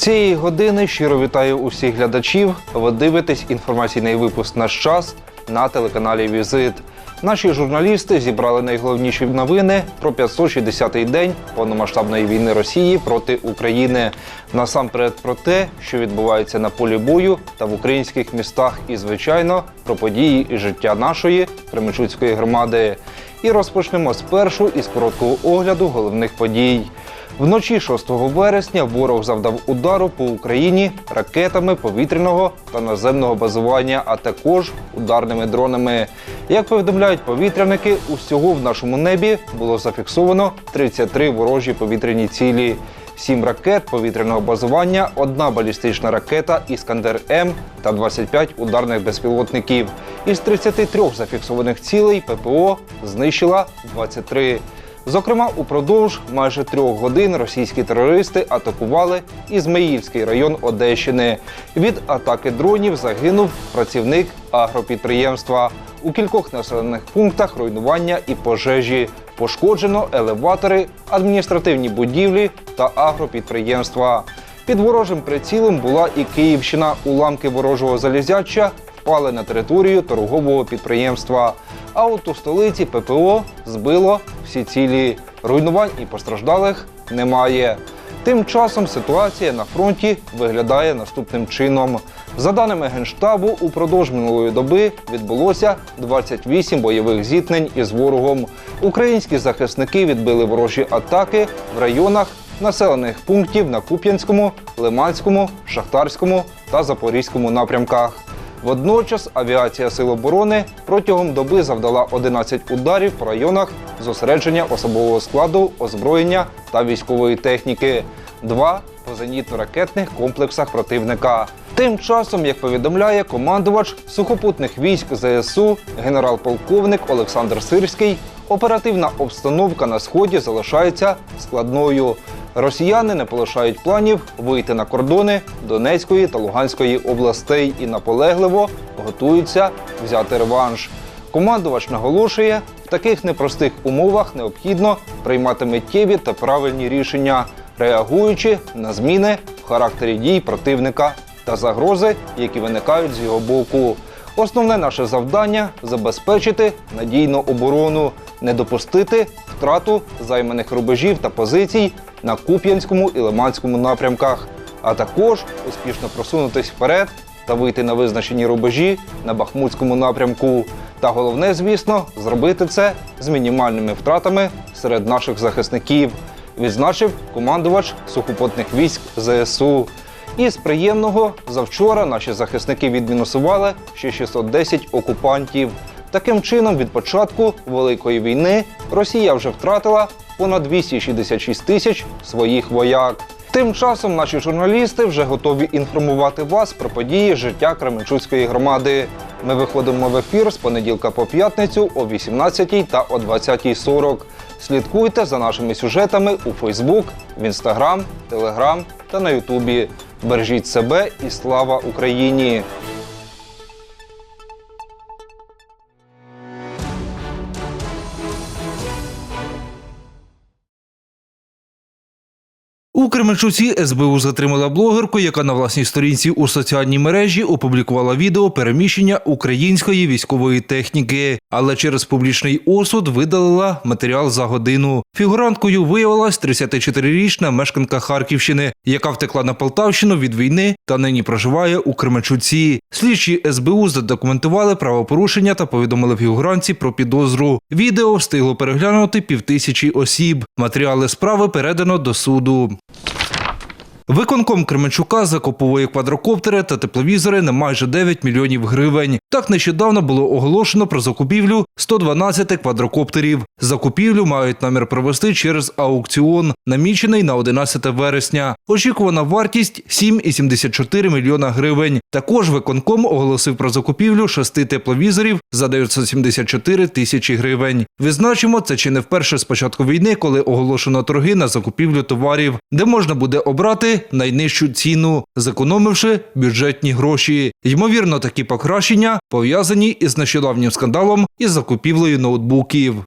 Цієї години щиро вітаю усіх глядачів. Ви дивитесь інформаційний випуск наш час на телеканалі Візит. Наші журналісти зібрали найголовніші новини про 560-й день повномасштабної війни Росії проти України. Насамперед про те, що відбувається на полі бою та в українських містах, і звичайно про події і життя нашої Кременчуцької громади. І розпочнемо спершу із короткого огляду головних подій. Вночі 6 вересня ворог завдав удару по Україні ракетами повітряного та наземного базування, а також ударними дронами. Як повідомляють повітряники, усього в нашому небі було зафіксовано 33 ворожі повітряні цілі. Сім ракет повітряного базування, одна балістична ракета Іскандер М та 25 ударних безпілотників. Із 33 зафіксованих цілей ППО знищила 23. Зокрема, упродовж майже трьох годин російські терористи атакували Ізмаїльський район Одещини. Від атаки дронів загинув працівник агропідприємства. У кількох населених пунктах руйнування і пожежі. Пошкоджено елеватори, адміністративні будівлі та агропідприємства. Під ворожим прицілом була і Київщина. Уламки ворожого залізяча впали на територію торгового підприємства. А от у столиці ППО збило всі цілі. Руйнувань і постраждалих немає. Тим часом ситуація на фронті виглядає наступним чином. За даними Генштабу, упродовж минулої доби відбулося 28 бойових зіткнень із ворогом. Українські захисники відбили ворожі атаки в районах населених пунктів на Куп'янському, Лиманському, Шахтарському та Запорізькому напрямках. Водночас авіація Сил оборони протягом доби завдала 11 ударів по районах зосередження особового складу, озброєння та військової техніки, два по зенітно-ракетних комплексах противника. Тим часом, як повідомляє командувач сухопутних військ ЗСУ генерал-полковник Олександр Сирський, оперативна обстановка на сході залишається складною. Росіяни не полишають планів вийти на кордони Донецької та Луганської областей і наполегливо готуються взяти реванш. Командувач наголошує, в таких непростих умовах необхідно приймати миттєві та правильні рішення, реагуючи на зміни в характері дій противника та загрози, які виникають з його боку. Основне наше завдання забезпечити надійну оборону, не допустити втрату займаних рубежів та позицій на Куп'янському і Лиманському напрямках, а також успішно просунутись вперед та вийти на визначені рубежі на Бахмутському напрямку. Та головне, звісно, зробити це з мінімальними втратами серед наших захисників, відзначив командувач сухопутних військ ЗСУ. І з приємного завчора наші захисники відмінусували ще 610 окупантів. Таким чином, від початку Великої війни Росія вже втратила понад 266 тисяч своїх вояк. Тим часом наші журналісти вже готові інформувати вас про події життя Кременчуцької громади. Ми виходимо в ефір з понеділка по п'ятницю о 18 та о 20.40. Слідкуйте за нашими сюжетами у Фейсбук, в Інстаграм, Телеграм та на Ютубі. Бережіть себе і слава Україні! У Кременчуці СБУ затримала блогерку, яка на власній сторінці у соціальній мережі опублікувала відео переміщення української військової техніки, але через публічний осуд видалила матеріал за годину. Фігуранткою виявилась 34-річна мешканка Харківщини, яка втекла на Полтавщину від війни та нині проживає у Кременчуці. Слідчі СБУ задокументували правопорушення та повідомили фігуранці про підозру. Відео встигло переглянути півтисячі осіб. Матеріали справи передано до суду. Виконком Кременчука закуповує квадрокоптери та тепловізори на майже 9 мільйонів гривень. Так нещодавно було оголошено про закупівлю 112 квадрокоптерів. Закупівлю мають намір провести через аукціон, намічений на 11 вересня. Очікувана вартість 7,74 мільйона гривень. Також виконком оголосив про закупівлю шести тепловізорів за 974 тисячі гривень. Відзначимо, це чи не вперше з початку війни, коли оголошено торги на закупівлю товарів, де можна буде обрати найнижчу ціну, зекономивши бюджетні гроші. Ймовірно, такі покращення пов'язані із нещодавнім скандалом із закупівлею ноутбуків.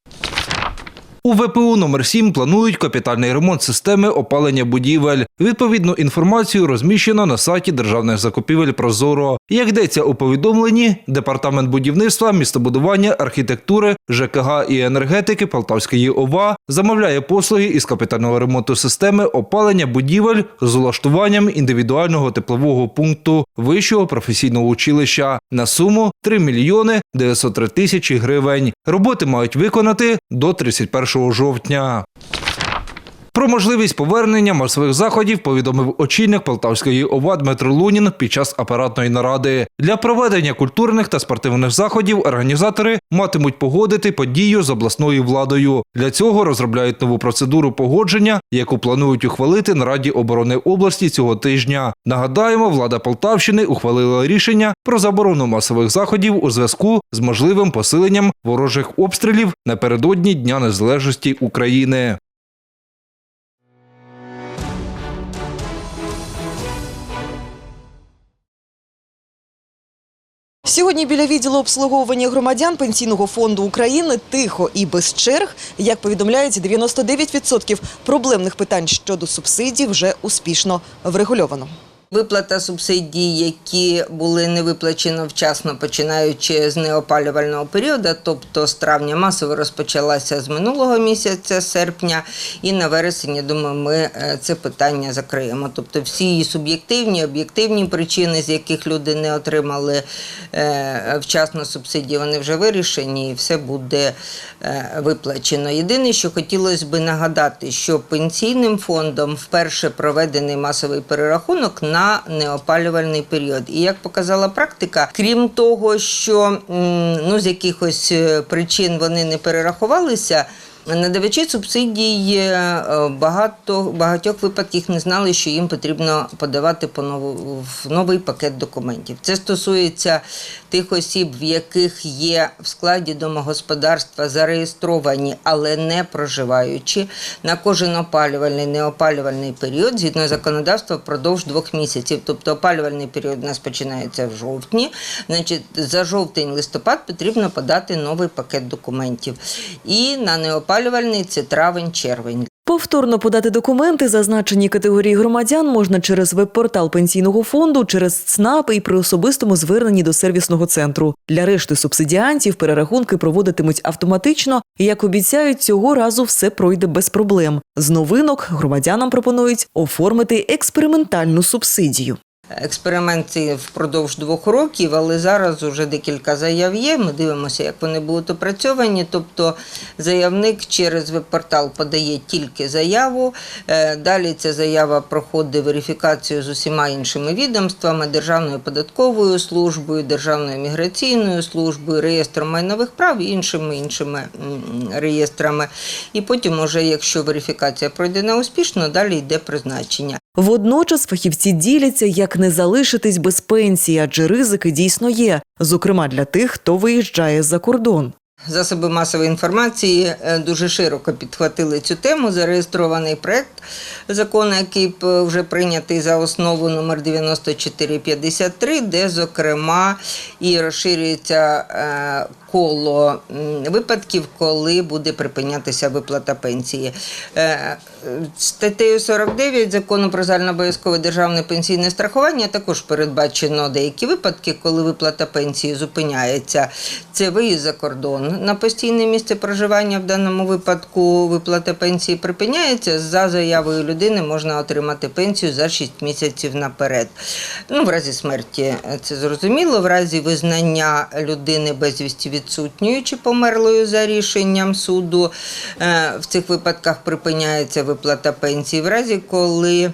У ВПУ номер 7 планують капітальний ремонт системи опалення будівель. Відповідну інформацію розміщено на сайті державних закупівель Прозоро. Як йдеться у повідомленні, департамент будівництва, містобудування, архітектури, ЖКГ і енергетики Полтавської ОВА замовляє послуги із капітального ремонту системи опалення будівель з улаштуванням індивідуального теплового пункту вищого професійного училища на суму 3 мільйони 903 тисячі гривень. Роботи мають виконати до 31 жовтня. Про можливість повернення масових заходів повідомив очільник Полтавської ОВА Дмитро Лунін під час апаратної наради. Для проведення культурних та спортивних заходів організатори матимуть погодити подію з обласною владою. Для цього розробляють нову процедуру погодження, яку планують ухвалити на Раді оборони області цього тижня. Нагадаємо, влада Полтавщини ухвалила рішення про заборону масових заходів у зв'язку з можливим посиленням ворожих обстрілів напередодні Дня Незалежності України. Сьогодні біля відділу обслуговування громадян Пенсійного фонду України тихо і без черг, як повідомляють, 99% проблемних питань щодо субсидій вже успішно врегульовано. Виплата субсидій, які були не виплачені вчасно, починаючи з неопалювального періоду, тобто з травня масово розпочалася з минулого місяця, серпня, і на вересень, я думаю, ми е, це питання закриємо. Тобто всі суб'єктивні, об'єктивні причини, з яких люди не отримали е, вчасно субсидії, вони вже вирішені і все буде е, виплачено. Єдине, що хотілося би нагадати, що пенсійним фондом вперше проведений масовий перерахунок на неопалювальний період. І як показала практика, крім того, що ну, з якихось е, причин вони не перерахувалися. Надавачі субсидій е, багато багатьох випадків не знали, що їм потрібно подавати по нову в новий пакет документів. Це стосується тих осіб, в яких є в складі домогосподарства зареєстровані, але не проживаючи на кожен опалювальний неопалювальний період згідно законодавства впродовж двох місяців. Тобто опалювальний період у нас починається в жовтні. Значить, за жовтень-листопад потрібно подати новий пакет документів. І на неопалювальний це травень-червень. Повторно подати документи зазначені категорії громадян можна через веб-портал пенсійного фонду, через ЦНАП і при особистому зверненні до сервісного центру. Для решти субсидіантів перерахунки проводитимуть автоматично, і як обіцяють, цього разу все пройде без проблем. З новинок громадянам пропонують оформити експериментальну субсидію. Експеримент впродовж двох років, але зараз вже декілька заяв є. Ми дивимося, як вони будуть опрацьовані. Тобто заявник через веб-портал подає тільки заяву. Е, Далі ця заява проходить верифікацію з усіма іншими відомствами, Державною податковою службою, Державною міграційною службою, реєстром майнових прав і іншими іншими реєстрами. І потім, уже, якщо верифікація пройде на успішно, далі йде призначення. Водночас фахівці діляться, як не залишитись без пенсії, адже ризики дійсно є, зокрема для тих, хто виїжджає за кордон. Засоби масової інформації е, дуже широко підхватили цю тему. Зареєстрований проект закону, який вже прийнятий за основу номер 9453, де, зокрема, і розширюється е, коло випадків, коли буде припинятися виплата пенсії. Е, Статтею 49 закону про загальнообов'язкове державне пенсійне страхування також передбачено деякі випадки, коли виплата пенсії зупиняється. Це виїзд за кордон на постійне місце проживання. В даному випадку виплата пенсії припиняється. За заявою людини можна отримати пенсію за 6 місяців наперед. Ну, в разі смерті е, це зрозуміло, в разі визнання людини безвісті відсутньою чи померлою за рішенням суду. е, В цих випадках припиняється виплата пенсії. В разі, коли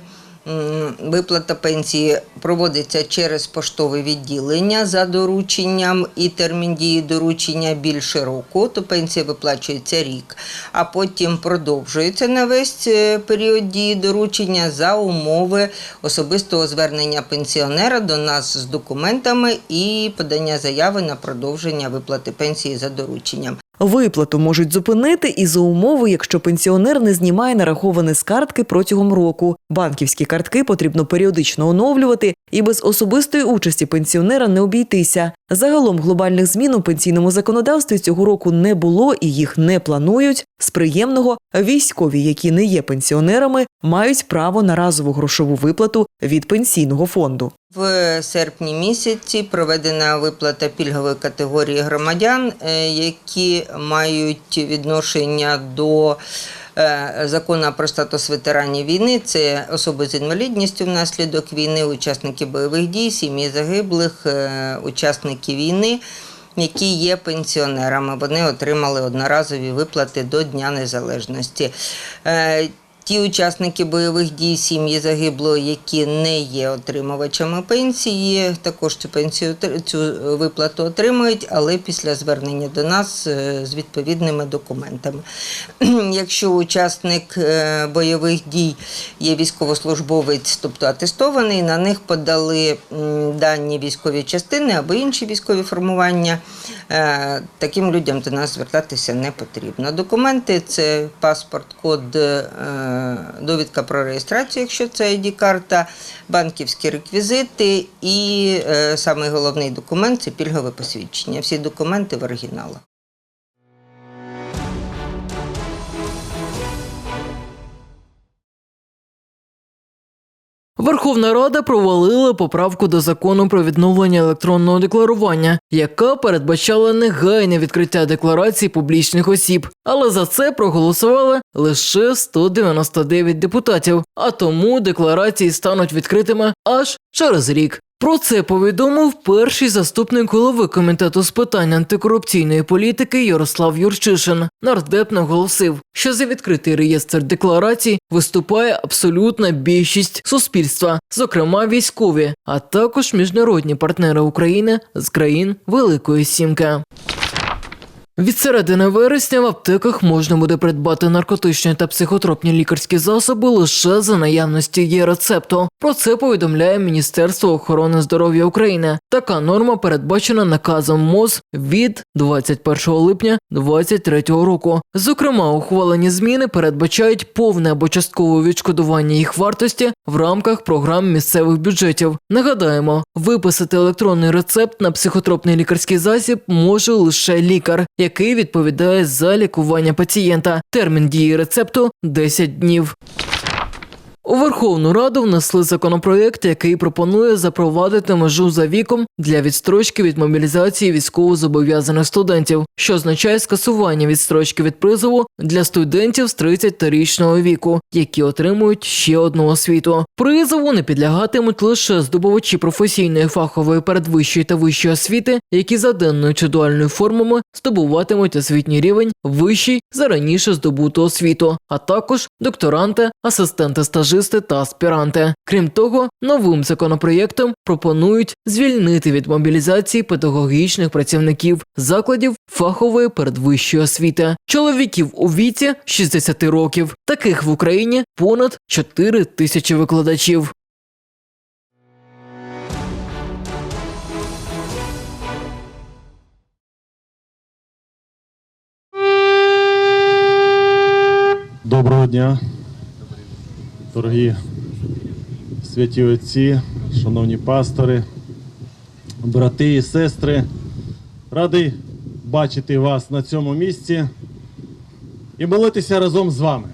виплата пенсії проводиться через поштове відділення за дорученням і термін дії доручення більше року, то пенсія виплачується рік, а потім продовжується на весь е, період дії доручення за умови особистого звернення пенсіонера до нас з документами і подання заяви на продовження виплати пенсії за дорученням. Виплату можуть зупинити і за умови, якщо пенсіонер не знімає нараховані з картки протягом року. Банківські картки потрібно періодично оновлювати, і без особистої участі пенсіонера не обійтися. Загалом глобальних змін у пенсійному законодавстві цього року не було і їх не планують. З приємного військові, які не є пенсіонерами, мають право на разову грошову виплату від пенсійного фонду. В серпні місяці проведена виплата пільгової категорії громадян, е, які мають відношення до е, закону про статус ветеранів війни. Це особи з інвалідністю внаслідок війни, учасники бойових дій, сім'ї загиблих, е, учасники війни. Які є пенсіонерами, вони отримали одноразові виплати до Дня Незалежності. Ті учасники бойових дій сім'ї загиблого, які не є отримувачами пенсії, також цю пенсію цю виплату отримують, але після звернення до нас е, з відповідними документами. Якщо учасник е, бойових дій є військовослужбовець, тобто атестований, на них подали дані військові частини або інші військові формування. Е, Таким людям до нас звертатися не потрібно. Документи це паспорт, код, е, довідка про реєстрацію, якщо це ID-карта, банківські реквізити і е, самий головний документ це пільгове посвідчення. Всі документи в оригіналах. Верховна Рада провалила поправку до закону про відновлення електронного декларування, яка передбачала негайне відкриття декларацій публічних осіб. Але за це проголосували лише 199 депутатів, а тому декларації стануть відкритими аж через рік. Про це повідомив перший заступник голови комітету з питань антикорупційної політики Ярослав Юрчишин. Нардеп наголосив, що за відкритий реєстр декларацій виступає абсолютна більшість суспільства, зокрема військові, а також міжнародні партнери України з країн Великої Сімки. Від середини вересня в аптеках можна буде придбати наркотичні та психотропні лікарські засоби лише за наявності є рецепту. Про це повідомляє Міністерство охорони здоров'я України. Така норма передбачена наказом МОЗ від 21 липня 2023 року. Зокрема, ухвалені зміни передбачають повне або часткове відшкодування їх вартості в рамках програм місцевих бюджетів. Нагадаємо, виписати електронний рецепт на психотропний лікарський засіб може лише лікар, який відповідає за лікування пацієнта. Термін дії рецепту 10 днів. У Верховну Раду внесли законопроєкт, який пропонує запровадити межу за віком для відстрочки від мобілізації військовозобов'язаних студентів, що означає скасування відстрочки від призову для студентів з 30-річного віку, які отримують ще одну освіту. Призову не підлягатимуть лише здобувачі професійної фахової передвищої та вищої освіти, які за денною чи дуальною формами здобуватимуть освітній рівень вищий за раніше здобуту освіту, а також докторанти, асистенти стажисти та аспіранти. Крім того, новим законопроєктом пропонують звільнити від мобілізації педагогічних працівників закладів фахової передвищої освіти, чоловіків у віці 60 років. Таких в Україні понад 4 тисячі викладачів. Дня, дорогі святі отці, шановні пастори, брати і сестри. Радий бачити вас на цьому місці і молитися разом з вами.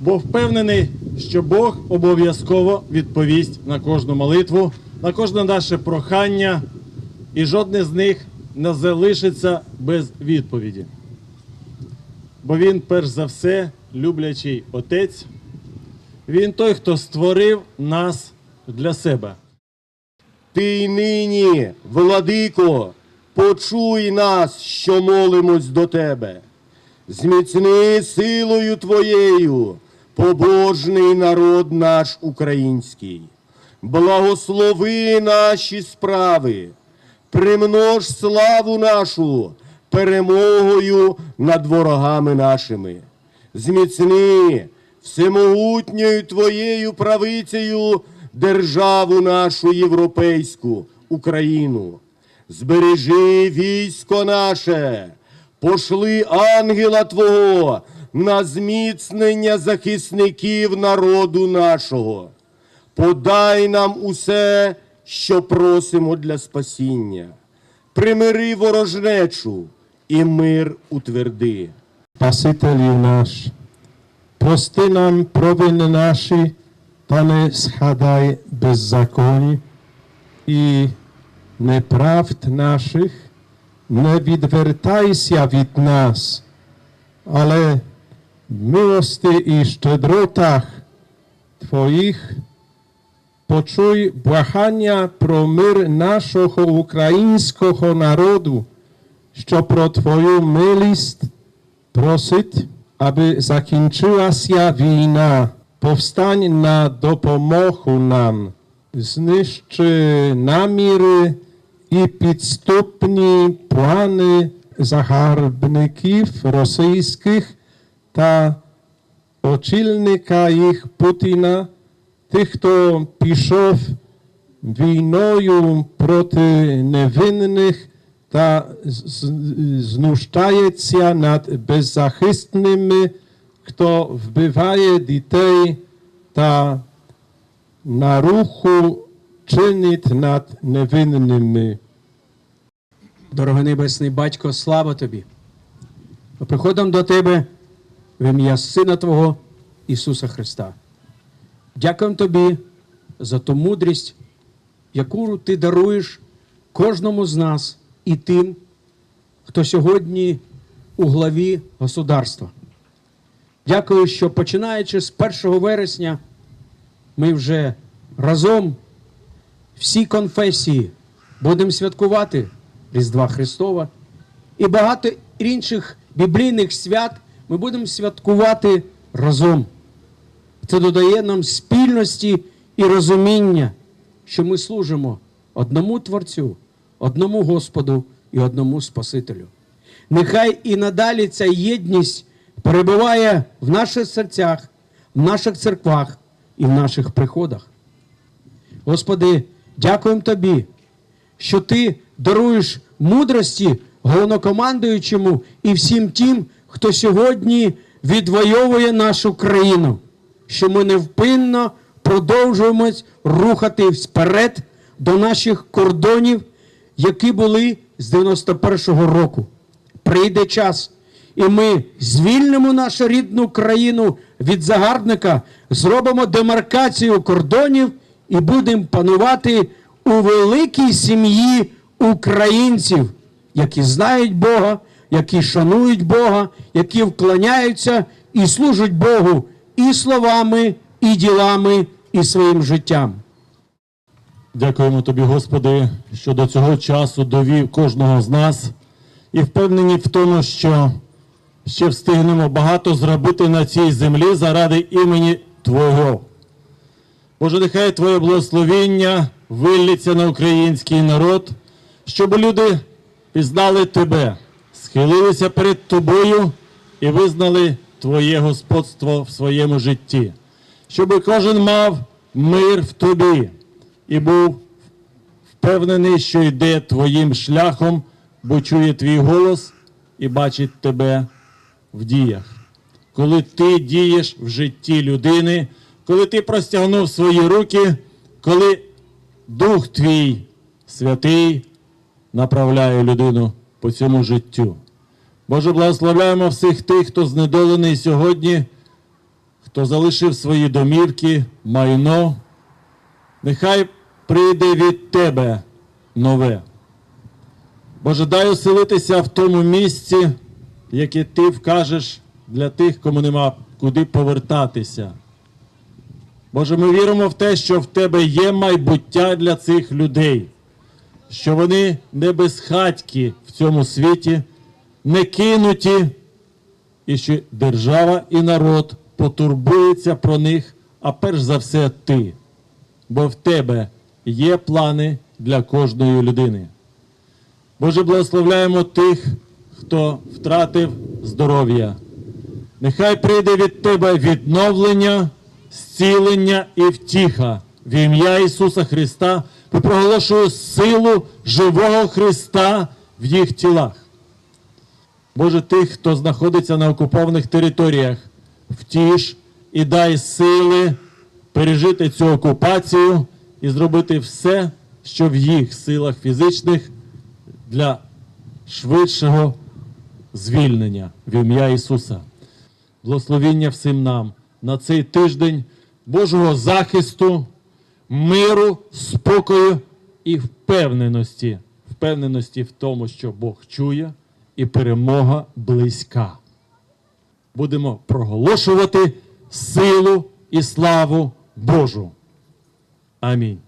Бо впевнений, що Бог обов'язково відповість на кожну молитву, на кожне наше прохання, і жодне з них не залишиться без відповіді бо він, перш за все, люблячий отець. Він той, хто створив нас для себе. Ти й нині, владико, почуй нас, що молимось до тебе. Зміцни силою твоєю, побожний народ наш український. Благослови наші справи, примнож славу нашу перемогою над ворогами нашими. Зміцни всемогутньою твоєю правицею державу нашу європейську, Україну. Збережи військо наше, пошли ангела Твого на зміцнення захисників народу нашого. Подай нам усе, що просимо для спасіння. Примири ворожнечу і мир утверди. Спасителю наш, прости нам провини наші, та не згадай беззаконні і неправд наших, не відвертайся від нас, але в милости і щедротах Твоїх почуй благання про мир нашого українського народу, що про Твою милість просить, аби закінчилася війна. Повстань на допомогу нам, знищи наміри і підступні плани загарбників російських та очільника їх Путіна, тих, хто пішов війною проти невинних та знущається над беззахисними, хто вбиває дітей та на руху чинить над невинними. Дорогий Небесний Батько, слава Тобі. Приходимо до Тебе в ім'я Сина Твого Ісуса Христа. Дякуємо Тобі за ту мудрість, яку Ти даруєш кожному з нас і тим, хто сьогодні у главі государства. Дякую, що починаючи з 1 вересня, ми вже разом всі конфесії будемо святкувати Різдва Христова і багато інших біблійних свят ми будемо святкувати разом. Це додає нам спільності і розуміння, що ми служимо одному Творцю, одному Господу і одному Спасителю. Нехай і надалі ця єдність перебуває в наших серцях, в наших церквах і в наших приходах. Господи, дякуємо Тобі, що Ти даруєш мудрості головнокомандуючому і всім тим, хто сьогодні відвоює нашу країну, що ми невпинно продовжуємо рухатись вперед до наших кордонів, які були з 91-го року. Прийде час, і ми звільнимо нашу рідну країну від загарбника, зробимо демаркацію кордонів і будемо панувати у великій сім'ї українців, які знають Бога, які шанують Бога, які вклоняються і служать Богу і словами, і ділами, і своїм життям. Дякуємо тобі, Господи, що до цього часу довів кожного з нас і впевнені в тому, що ще встигнемо багато зробити на цій землі заради імені Твого. Боже, нехай Твоє благословіння виллється на український народ, щоб люди пізнали Тебе, схилилися перед Тобою і визнали Твоє господство в своєму житті, щоб кожен мав мир в Тобі і був впевнений, що йде твоїм шляхом, бо чує твій голос і бачить тебе в діях. Коли ти дієш в житті людини, коли ти простягнув свої руки, коли Дух твій святий направляє людину по цьому життю. Боже, благословляємо всіх тих, хто знедолений сьогодні, хто залишив свої домівки, майно. Нехай прийде від Тебе нове. Боже, дай оселитися в тому місці, яке Ти вкажеш для тих, кому нема куди повертатися. Боже, ми віримо в те, що в Тебе є майбуття для цих людей, що вони не безхатькі в цьому світі, не кинуті, і що держава і народ потурбуються про них, а перш за все ти бо в тебе є плани для кожної людини. Боже, благословляємо тих, хто втратив здоров'я. Нехай прийде від Тебе відновлення, зцілення і втіха. В ім'я Ісуса Христа ми проголошую силу живого Христа в їх тілах. Боже, тих, хто знаходиться на окупованих територіях, втіш і дай сили пережити цю окупацію і зробити все, що в їх силах фізичних для швидшого звільнення в ім'я Ісуса. Благословіння всім нам на цей тиждень Божого захисту, миру, спокою і впевненості. Впевненості в тому, що Бог чує і перемога близька. Будемо проголошувати силу і славу Божу. Амінь.